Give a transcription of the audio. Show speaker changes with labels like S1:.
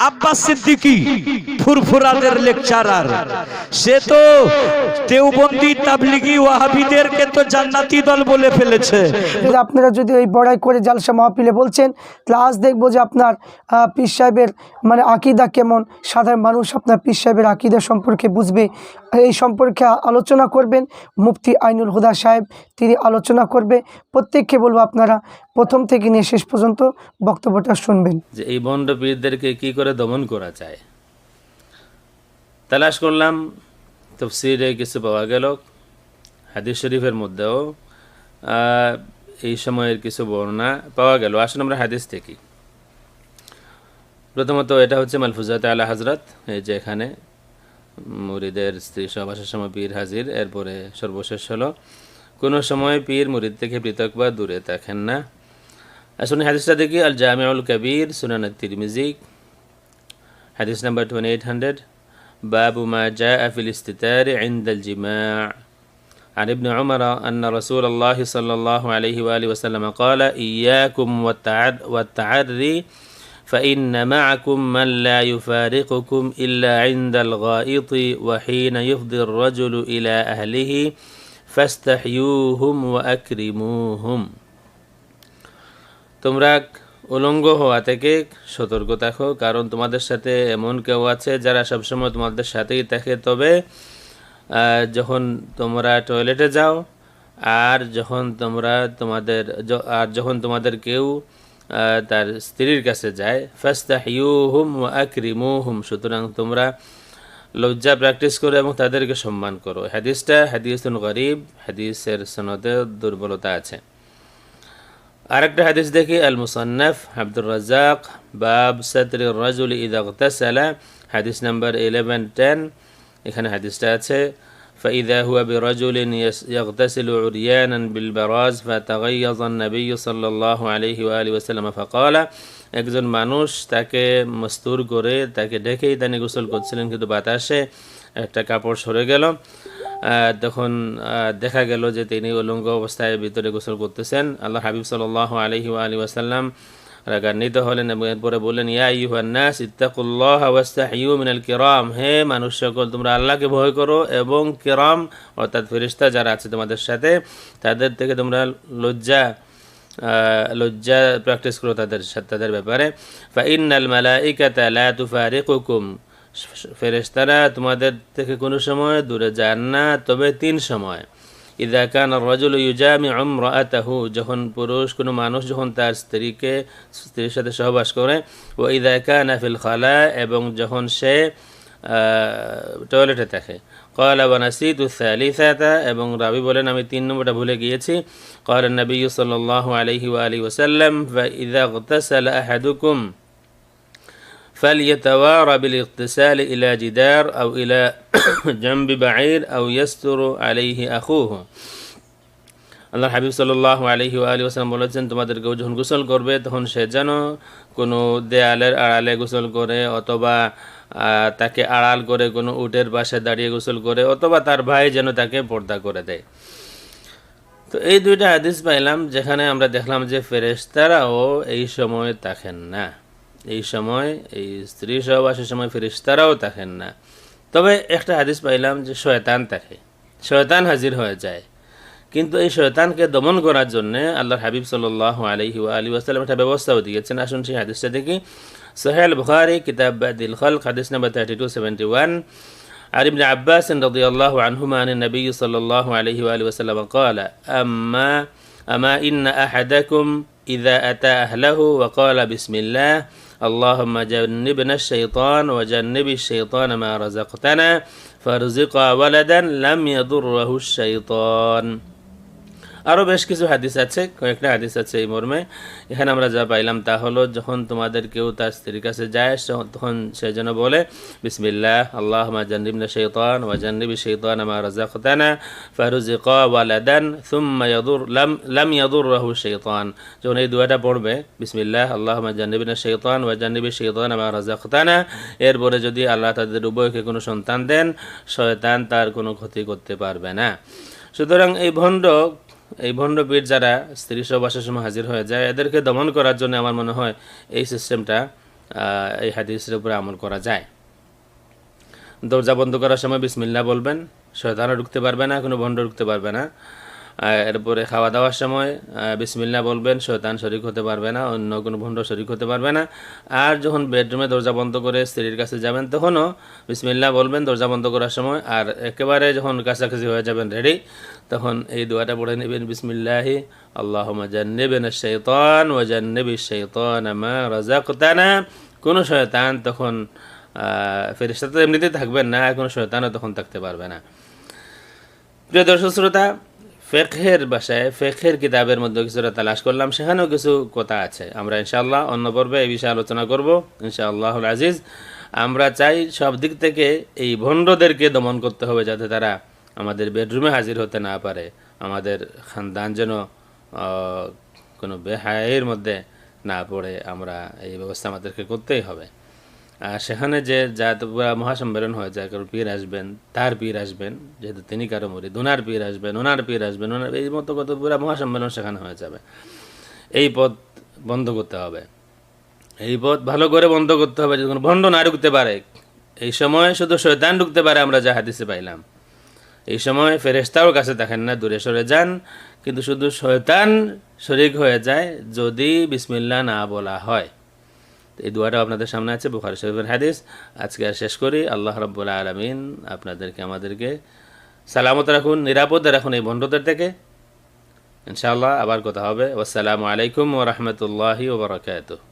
S1: আব্বাস সিদ্দিকী। ফুরফুরাদের লেকচারার সে তো দেওবন্দি তাবলিগি ওয়াহাবিদেরকে তো জান্নাতি দল বলে ফেলেছে।
S2: আপনারা যদি এই বড়াই করে জালসা মাহফিলে বলছেন আজ দেখব যে আপনার পীর সাহেবের মানে আকিদা কেমন? সাধারণ মানুষ আপনার পীর সাহেবের আকিদা সম্পর্কে বুঝবে। এই সম্পর্কে আলোচনা করবেন মুফতি আইনুল হুদা সাহেব তিনি আলোচনা করবে। প্রত্যেককে বলব আপনারা প্রথম থেকে নিয়ে শেষ পর্যন্ত বক্তব্যটা শুনবেন।
S3: যে এই বন্ড পীরদেরকে কি করে দমন করা যায়? তালাশ করলাম, তফসিরে কিছু পাওয়া গেল, হাদিস শরীফের মধ্যেও এই সময়ের কিছু বর্ণনা পাওয়া গেল। আসলে আমরা হাদিস থেকে প্রথমত এটা হচ্ছে মালফুজাতে আলা হাজরত এই যে এখানে মুরিদের স্ত্রী সহবাসের সময় পীর হাজির, এরপরে সর্বশেষ হলো, কোনো সময় পীর মুরিদ থেকে পৃথক বা দূরে থাকেন না। আসলে হাদিসটা দেখি আল জামিউল কবির, সুনানা তিরমিজিক হাদিস নাম্বার টোয়েন্টি এইট হান্ড্রেড باب ما جاء في الاستتار عند الجماع. عن ابن عمر أن رسول الله صلى الله عليه وآله وسلم قال إياكم والتعري فإن معكم من لا يفارقكم إلا عند الغائط وحين يفضي الرجل إلى أهله فاستحيوهم وأكرموهم. تمرك উলঙ্গ হওয়া থেকে সতর্ক থাকো, কারণ তোমাদের সাথে এমন কেউ আছে যারা সবসময় তোমাদের সাথেই থাকে। তবে যখন তোমরা টয়লেটে যাও, আর যখন তোমরা তোমাদের আর যখন তোমাদের কেউ তার স্ত্রীর কাছে যায় ফাস্তা হিউ হুম আকরিমু হুম সুতরাং তোমরা লজ্জা প্র্যাকটিস করো এবং তাদেরকে সম্মান করো। হাদিসটা হাদিসুন গরিব, হাদিসের সনদে দুর্বলতা আছে। আরেকটা হাদিস দেখি আল মুসান্নাফ আব্দুর রাজাক বাব সাতরি রাজুল ইদা গতাসালা হাদিস নাম্বার ইলেভেন টেন এখানে হাদিসটা আছে فإذا هو برجل يس- يغتسل عريانا بالبراز فتغيظ النبي صلى الله عليه وآله وسلم فقال একজন মানুষ তাকে মস্তুর করে তাকে ডেকেই তিনি গোসল করছিলেন কিন্তু বাতাসে একটা কাপড় সরে গেল আহ, তখন দেখা গেল যে তিনি উলঙ্গ অবস্থায় ভিতরে গোসল করতেছেন। আল্লাহ হাবিব সাল্লাহ আলহি আলী ওয়াসাল্লাম রাগান্বিত হলেন এবং এরপরে বললেন, ইয়া ইউহান্নাস ইত্তাকুল্লাহ ওয়াস্তাহিউ মিনাল কিরাম। হে মানুষ সকল, তোমরা আল্লাহকে ভয় করো এবং কিরাম, অর্থাৎ ফেরিস্তা যারা আছে তোমাদের সাথে, তাদের থেকে তোমরা লজ্জা লজ্জা প্র্যাকটিস করো তাদের তাদের ব্যাপারে। ফাইনাল মালাইকাতা লা তুফারিকুকুম। ফেরেস্তারা তোমাদের থেকে কোনো সময় দূরে যান না, তবে তিন সময়। ইদা কান রজুল ইউজামি অমরাতাহু যখন পুরুষ, কোনো মানুষ যখন তার স্ত্রীকে, স্ত্রীর সাথে সহবাস করে, ও ইদা কান আফিল খালা, এবং যখন সে টয়লেটে থাকে। কয়লা বানাসি তু তুসালিসাতা এবং রাবি বলেন, আমি তিন নম্বরটা ভুলে গিয়েছি। কয়লা নবী সাল আলহি আলী ওসাল্লাম ইদা গতাসাল আহাদুকুম। فليتوارى بالاغتسال إلى جدار أو إلى جنب بعير أو يستر عليه أخوه আল্লাহ হাবিব সাল্লাহ আলহি আলী ওসালাম বলেছেন তোমাদের কেউ যখন গোসল করবে তখন সে যেন কোনো দেয়ালের আড়ালে গোসল করে অথবা আহ, তাকে আড়াল করে কোনো উটের পাশে দাঁড়িয়ে গোসল করে অথবা তার ভাই যেন তাকে পর্দা করে দেয় তো এই দুইটা হাদিস পাইলাম যেখানে আমরা দেখলাম যে ফেরেশতারাও এই সময় থাকেন না এই সময় এই স্ত্রী সহবাসের সময় ফেরেশতারাও থাকেন না তবে একটা হাদিস পাইলাম যে শয়তান থাকে শয়তান হাজির হয়ে যায় কিন্তু এই শয়তানকে দমন করার জন্য আল্লাহর হাবিব সাল্লাহ আলহি আলী ওয়াসাল্লাম একটা ব্যবস্থাও দিয়েছেন আসুন সেই হাদিসটা দেখি সোহেল বুখারি কিতাব দিল খল হাদিস number thirty two seventy one عن ابن عباس رضي الله عنهما عن النبي صلى الله عليه وآله وسلم قال أما أما إن أحدكم إذا أتى أهله وقال بسم الله اللهم جنبنا الشيطان وجنب الشيطان ما رزقتنا فرزق ولدا لم يضره الشيطان. আরও বেশ কিছু হাদিস আছে, কয়েকটা হাদিস আছে এই মর্মে। এখানে আমরা যা পাইলাম তা হলো, যখন তোমাদের কেউ তার স্ত্রীর কাছে যায় তখন সে যেন বলে, বিসমিল্লাহ আল্লাহ মা জান্নিবনা শৈতান ওয়া জান্নিবি শৈতান আমা রাজাকতানা ফারুজিক ওয়ালাদান, সুম্মা ইয়াদুর, লাম লাম ইয়াদুর রাহু শৈতান যখন এই দুয়াটা পড়বে, বিসমিল্লাহ আল্লাহ মা জান্নিবিনা শৈতান ওয়া জান্নিবি শৈতান আমা রাজাকতানা এরপরে যদি আল্লাহ তাদের উভয়কে কোনো সন্তান দেন, শয়তান তার কোনো ক্ষতি করতে পারবে না। সুতরাং এই ভণ্ড এই ভণ্ড বীর যারা স্ত্রী সহবাসের সময় হাজির হয়ে যায়, এদেরকে দমন করার জন্য আমার মনে হয় এই সিস্টেমটা এই হাদিসের উপরে আমল করা যায়। দরজা বন্ধ করার সময় বিসমিল্লা বলবেন, শয়তানও ঢুকতে পারবে না, কোনো ভণ্ড ঢুকতে পারবে না। এরপরে খাওয়া দাওয়ার সময় বিসমিল্লা বলবেন, শয়তান শরিক হতে পারবে না, অন্য কোনো ভণ্ড শরিক হতে পারবে না। আর যখন বেডরুমে দরজা বন্ধ করে স্ত্রীর কাছে যাবেন, তখনও বিসমিল্লা বলবেন দরজা বন্ধ করার সময়। আর একেবারে যখন কাছাকাছি হয়ে যাবেন রেডি তখন এই দোয়াটা পড়ে নেবেন, বিসমিল্লাহি আল্লাহ জান্নেবেন শৈতান ও জান্নেবি শৈতান মা রাজাকতানা কোনো শয়তান তখন ফেরিস্তা তো এমনিতেই থাকবেন না কোনো শয়তানও তখন থাকতে পারবে না। প্রিয় দর্শক, শ্রোতা ফেকের বাসায় ফেকের কিতাবের মধ্যে কিছুটা তালাশ করলাম, সেখানেও কিছু কথা আছে। আমরা ইনশাআল্লাহ অন্য পর্বে এই বিষয়ে আলোচনা করব ইনশাআল্লাহ আজিজ। আমরা চাই সব দিক থেকে এই ভণ্ডদেরকে দমন করতে হবে, যাতে তারা আমাদের বেডরুমে হাজির হতে না পারে। আমাদের খানদান যেন কোনো বেহায়ের মধ্যে না পড়ে, আমরা এই ব্যবস্থা আমাদেরকে করতেই হবে। সেখানে যে যা মহাসম্মেলন হয়ে যায় কারও পীর আসবেন, তার পীর আসবেন, যেহেতু তিনি কারও মরি ওনার পীর আসবেন, ওনার পীর আসবেন, ওনার এই মতো কত পুরা মহাসম্মেলন সেখানে হয়ে যাবে। এই পথ বন্ধ করতে হবে। এই পথ ভালো করে বন্ধ করতে হবে, যদি কোনো ভণ্ড না ঢুকতে পারে। এই সময় শুধু শয়তান ঢুকতে পারে, আমরা যা হাদিসে পাইলাম। এই সময় ফেরেস্তাও কাছে দেখেন না, দূরে সরে যান, কিন্তু শুধু শয়তান শরিক হয়ে যায়, যদি বিসমিল্লা না বলা হয়। এই দোয়াটা আপনাদের সামনে আছে, বুখারি শরীফের হাদিস। আজকে আর শেষ করি। আল্লাহ রব্বুল্লা আলমিন আপনাদেরকে, আমাদেরকে সালামত রাখুন, নিরাপদে রাখুন এই বন্ধুদের থেকে। ইনশাআল্লাহ আবার কথা হবে। আসসালামু আলাইকুম ও রহমতুল্লাহি ওবরাকাতুহ